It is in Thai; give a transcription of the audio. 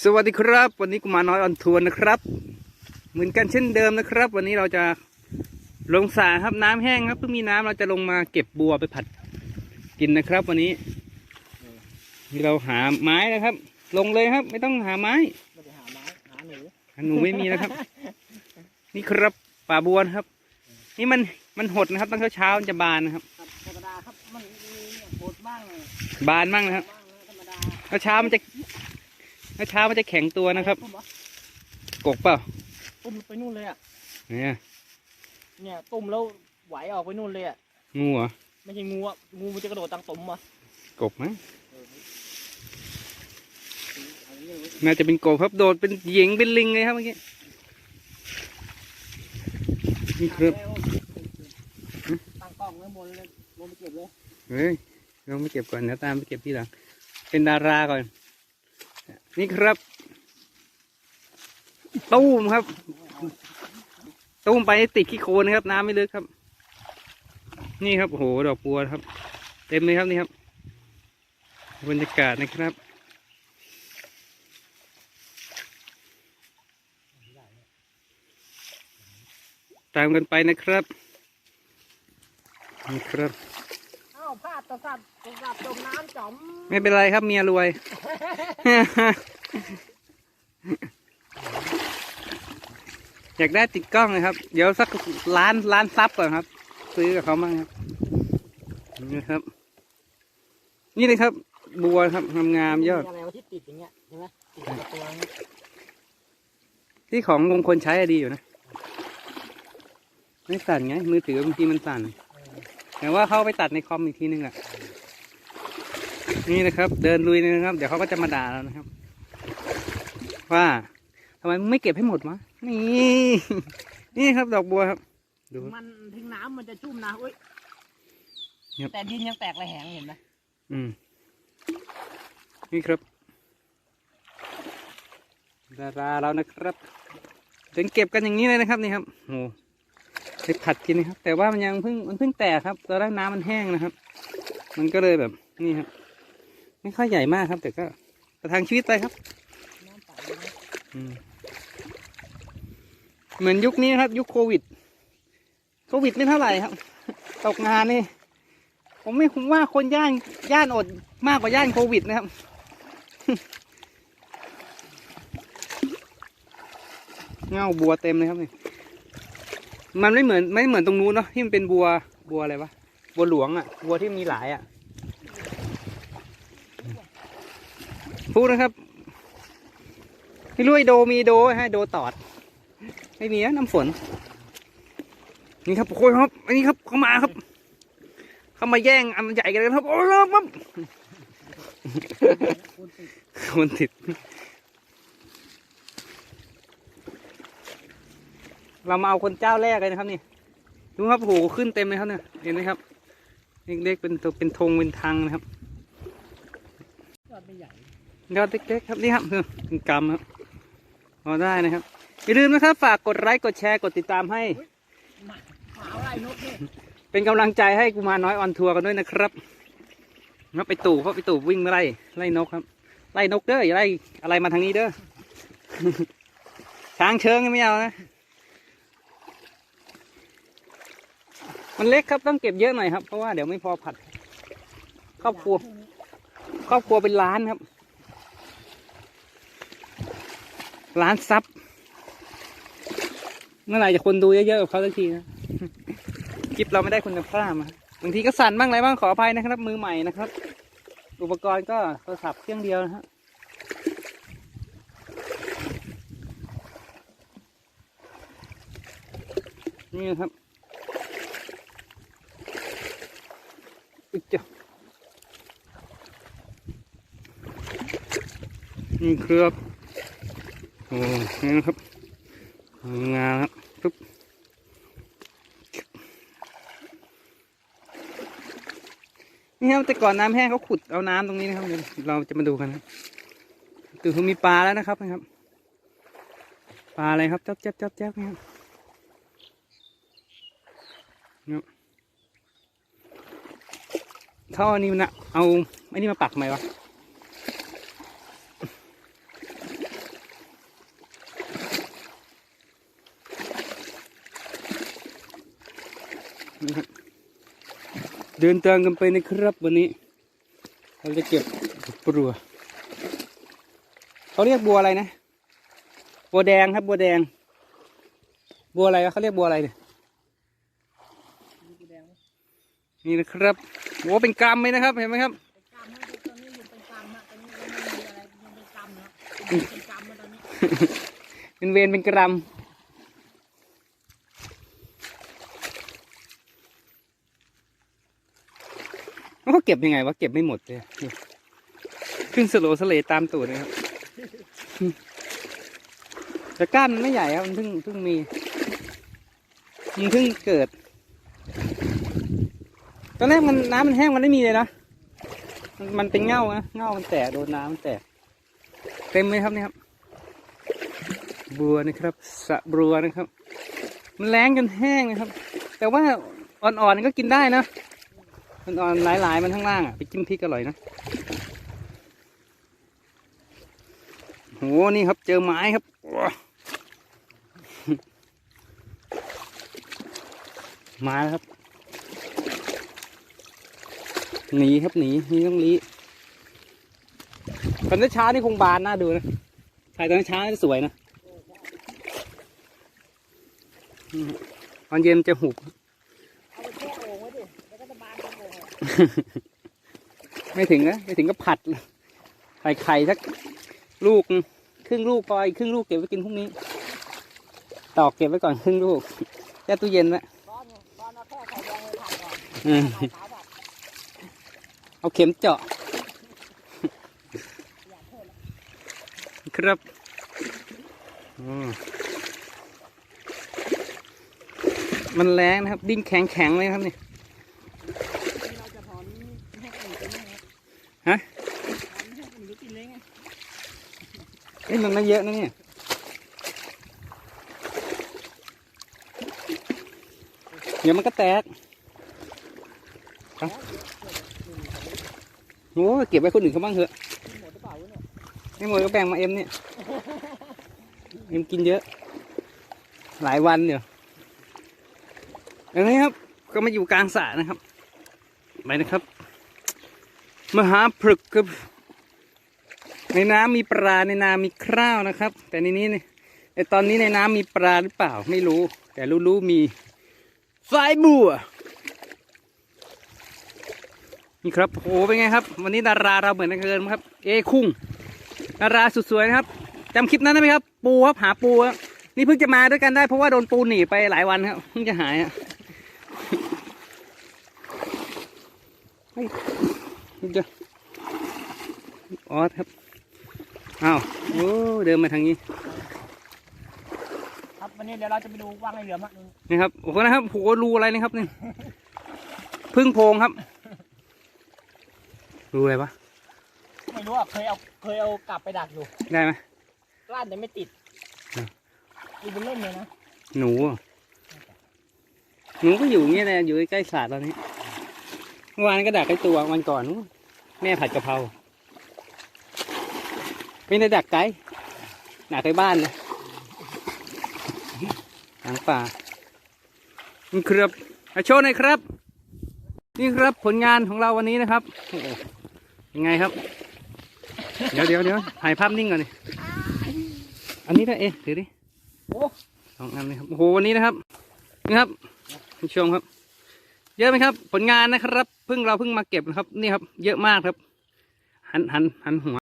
สวัสดีครับ วันนี้กุมารน้อยออนทัวร์นะครับ เหมือนกันเช่นเดิมนะครับ วันนี้เราจะลงสระครับน้ำแห้งครับเพิ่งมีน้ำเราจะลงมาเก็บบัวไปผัดกินนะครับ วันนี้นี่เราหาไม้นะครับ ลงเลยครับ ไม่ต้องหาไม้ไม่ได้หาไม้หาหนูหาหนูไม่มีนะครับ นี่ครับป่าบัวนะครับ นี่มันมันหดนะครับตั้งเช้าๆมันจะบานนะครับครับธรรมดาครับมันมีเนี่ยโหดบ้างเลยบานมั่งนะครับบ้างนะธรรมดาแล้วเช้ามันจะ แล้วเช้ามันจะแข็งตัวนะครับตุ้มเหรอกกเปล่าตุ้มไปนู่นเลยอะ เนี่ย เนี่ยตุ้มแล้วไหวออกไปนู่นเลยอะ งูเหรอ ไม่ใช่งูอะ งูมันจะกระโดดตังตุ่มอะกบไหมเออเอาอย่างนี้เลยน่าจะเป็นกบครับโดดเป็นเหยิงเป็นลิงเลยครับเมื่อกี้นี่ครับตั้งกล้องไว้บนเลยลงไปเก็บเลย เฮ้ยเราไม่เก็บก่อนเดี๋ยวตามไปเก็บที่หลัง เป็นดาราก่อน นี่ครับ ตู้มครับ ตู้มไปติดขี้โคลนะครับ น้ำไม่ลึกครับ นี่ครับโหดอกบัวครับ เต็มเลยครับนี่ครับ บรรยากาศนะครับตามกันไปนะครับนี่ครับ พลาดตะสับตะสับจมน้ำจมไม่เป็นไรครับเมียรวย อยากได้ติดกล้องนะครับ เดี๋ยวสักล้านล้านซับก่อนครับ ซื้อกับเขามั่งครับนี่นะครับ นี่เลยครับบัวครับงามๆยอดมีอะไรวะที่ติดอย่างเงี้ยใช่ไหมติดกับตัวนี้ที่ของมงคลใช้อะดีอยู่นะ ไม่สั่นไง มือถือบางทีมันสั่น แต่ว่าเขาเอาไปตัดในคอมอีกทีนึงอะนี่นะครับ เดินลุยเลยนะครับ เดี๋ยวเขาก็จะมาด่าเรานะครับ ว่าทำไมมึงไม่เก็บให้หมดวะนี่ นี่ครับดอกบัวครับ ดู มันทิ้งน้ำมันจะชุ่มนะเว้ยครับ แต่ดินยังแตกระแหงเห็นไหมอืม นี่ครับ ดาราเรานะครับเดินเก็บกันอย่างนี้เลยนะครับนี่ครับโอ้ ไปผัดกินนะครับ แต่ว่ามันยังเพิ่งมันเพิ่งแตกครับตอนแรกน้ำมันแห้งนะครับ มันก็เลยแบบนี่ครับ ไม่ค่อยใหญ่มากครับ แต่ก็ประทังชีวิตไปครับเหมือนยุคนี้ครับ ยุคโควิด โควิดไม่เท่าไหร่ครับ ตกงานนี่ ผมไม่ผมว่าคนย่านย่านอดมากกว่าย่านโควิดนะครับเงาบัวเต็มเลยครับนี่ มันไม่เหมือนไม่เหมือนตรงนู้นเนาะที่มันเป็นบัวบัวอะไรวะบัวหลวงอะบัวที่มีหลายอะพูดนะครับไม่รู้ไอโดมีโดให้โดตอดไม่มีนะน้ำฝน นี่ครับโอ้ยครับอันนี้ครับเข้ามาครับ เข้ามาแย่งอันใหญ่กันเลยครับโอ้ยครับคนติด เรามาเอาคนเจ้าแรกเลยนะครับนี่ดูครับโหขึ้นเต็มเลยครับเนี่ยเห็นไหมครับเล็กๆเป็นตัวเป็นธงเป็นทางนะครับยอดไม่ใหญ่ยอดเล็กๆครับนี่ครับคือเป็นกำครับพอได้นะครับอย่าลืมนะครับฝากกดไลค์กดแชร์กดติดตามให้เป็นกำลังใจให้กูมาน้อยออนทัวร์กันด้วยนะครับครับไปตู่เพราะไปตู่วิ่งไล่ไล่นกครับ ไล่นกเด้ออย่าไล่อะไรมาทางนี้เด้อช้างเชิงไม่เอานะ มันเล็กครับต้องเก็บเยอะหน่อยครับ เพราะว่าเดี๋ยวไม่พอผัด ครอบครัว ครอบครัวเป็นล้านครับ ล้านซับเมื่อไหร่จะคนดูเยอะๆกับเขาสักทีนะคลิปเราไม่ได้คุณภาพอะบางทีก็สั่นบ้างอะไรบ้างขออภัยนะครับ มือใหม่นะครับ อุปกรณ์ก็โทรศัพท์เครื่องเดียวนะฮะนี่นะครับ อุ๊ยเจ้านี่ครับโอ้นี่นะครับงามครับปึ๊บนี่ครับแต่ก่อนน้ำแห้งเขาขุดเอาน้ำตรงนี้นะครับ เราจะมาดูกันครับดูเขามีปลาแล้วนะครับนะครับ ปลาอะไรครับจ๊อบจ๊อบจ๊อบจ๊อบนะครับ เขาอันนี้นะเอาไม้นี่มาปักไหมวะเดินทางกันไปนะครับวันนี้ เราจะเก็บปลัวเขาเรียกบัวอะไรนะ บัวแดงครับบัวแดง บัวอะไรเขาเรียกบัวอะไรเนี่ยนี่นะครับ โอ้เป็นกรัมเลยนะครับเห็นไหมครับเป็นกรรมนะตอนนี้อยู่เป็นกรรมนะตอนนี้ยังไม่มีอะไรยังเป็นกรรมนะเป็นกรรมนะตอนนี้เป็นเวรเป็นกรัมแล้วเขาเก็บยังไงวะเก็บไม่หมดเลยนี่ขึ้นสโลว์สเลตามตูดนะครับแต่ก้านมันไม่ใหญ่ครับมันเพิ่งเพิ่งมีมันเพิ่งเกิดต อนแรกมันน้ำมันแห้งมันไม่มีเลยนะ มันมันเป็นเง่านะเง่ามันแตกโดนน้ำมันแตกเต็มเลยครับนี่ครับ บัวนะครับสะบัวนะครับ มันแรงจนแห้งนะครับ แต่ว่าอ่อนๆก็กินได้นะอ่อนๆหลายๆ มันข้างล่างอะไปจิ้มพริกอร่อยนะโหนี่ครับเจอไม้ครับมาแล้วครับ หนีครับหนีนี่ต้องหนีตอนเช้านี่คงบานน่าดูนะถ่ายตอนเช้าจะสวยนะตอนเย็นจะหุบเอาไปแช่โอ่งไว้ดิแล้วก็จะบานเป็นโอ่งอะไม่ถึงนะไม่ถึงก็ผัดใส่ไข่สักลูก ครึ่งลูกพออีกครึ่งลูกเก็บไว้กินพรุ่งนี้ ตอกเก็บไว้ก่อนครึ่งลูกแช่ตู้เย็นไว้ร้อนไงร้อน เอาเข็มเจาะ ครับมันแรงนะครับ ดิ้งแข็งแข็งเลยครับนี่ฮะนี่มันไม่เยอะนะเนี่ยเดี๋ยวมันก็แตก โอ้เก็บไว้คนอื่นเขาบ้างเถอะกินหมดหรือเปล่าวะเนี่ยไม่หมดก็แบ่งมาเอ็มเนี่ย เอ็มกินเยอะ หลายวันเดี๋ยวอย่างนี้ครับ ก็มาอยู่กลางสระนะครับ ไปนะครับ มหาพฤกษ์ครับ ในน้ำมีปลาในนามีคร่าวนะครับ แต่ในนี้เนี่ยแต่ตอนนี้ในน้ำมีปลาหรือเปล่าไม่รู้ แต่รู้ๆมีสายบัว นี่ครับโอ้เป็นไงครับ วันนี้ดาราเราเหมือนกันเกินครับ เอคุ้งดาราสุดสวยนะครับจำคลิปนั้นได้ไหมครับ ปูครับหาปูครับนี่เพิ่งจะมาด้วยกันได้เพราะว่าโดนปูหนีไปหลายวันครับเพิ่งจะหายอะเฮ้ยเพิ่งจะออสครับอ้าวโอ้เดินมาทางนี้ ครับวันนี้เดี๋ยวเราจะไปดูว่างในเหลือมอะนี่ครับโอ้โหนะครับโหรูอะไรนะครับนี่พึ่งโพรงครับ รูอะไรปะไม่รู้อะเคยเอาเคยเอากลับไปดักอยู่ได้ไหมกล้านแต่ไม่ติดอืมดูเป็นเล่นเลยนะหนูอะหนูก็อยู่อย่างเงี้ยแหละอยู่ใกล้ๆสระตอนนี้เมื่อวานก็ดักไอ้ตัววันก่อนนู้นแม่ผัดกะเพราไม่ได้ดักไกลดักไปบ้านเลยหางป่านี่ครับมาโชว์หน่อยครับ นี่ครับผลงานของเราวันนี้นะครับโอ้โห ยังไงครับ เดี๋ยวเดี๋ยวเดี๋ยวถ่ายภาพนิ่งก่อนดิอันนี้ได้เอ๊ะถือดิโอ้สองอันนี้ครับโอ้โหวันนี้นะครับนี่ครับคุณชมครับ เยอะไหมครับ ผลงานนะครับเพิ่งเราเพิ่งมาเก็บนะครับ นี่ครับ เยอะมากครับ หันหันหันหัว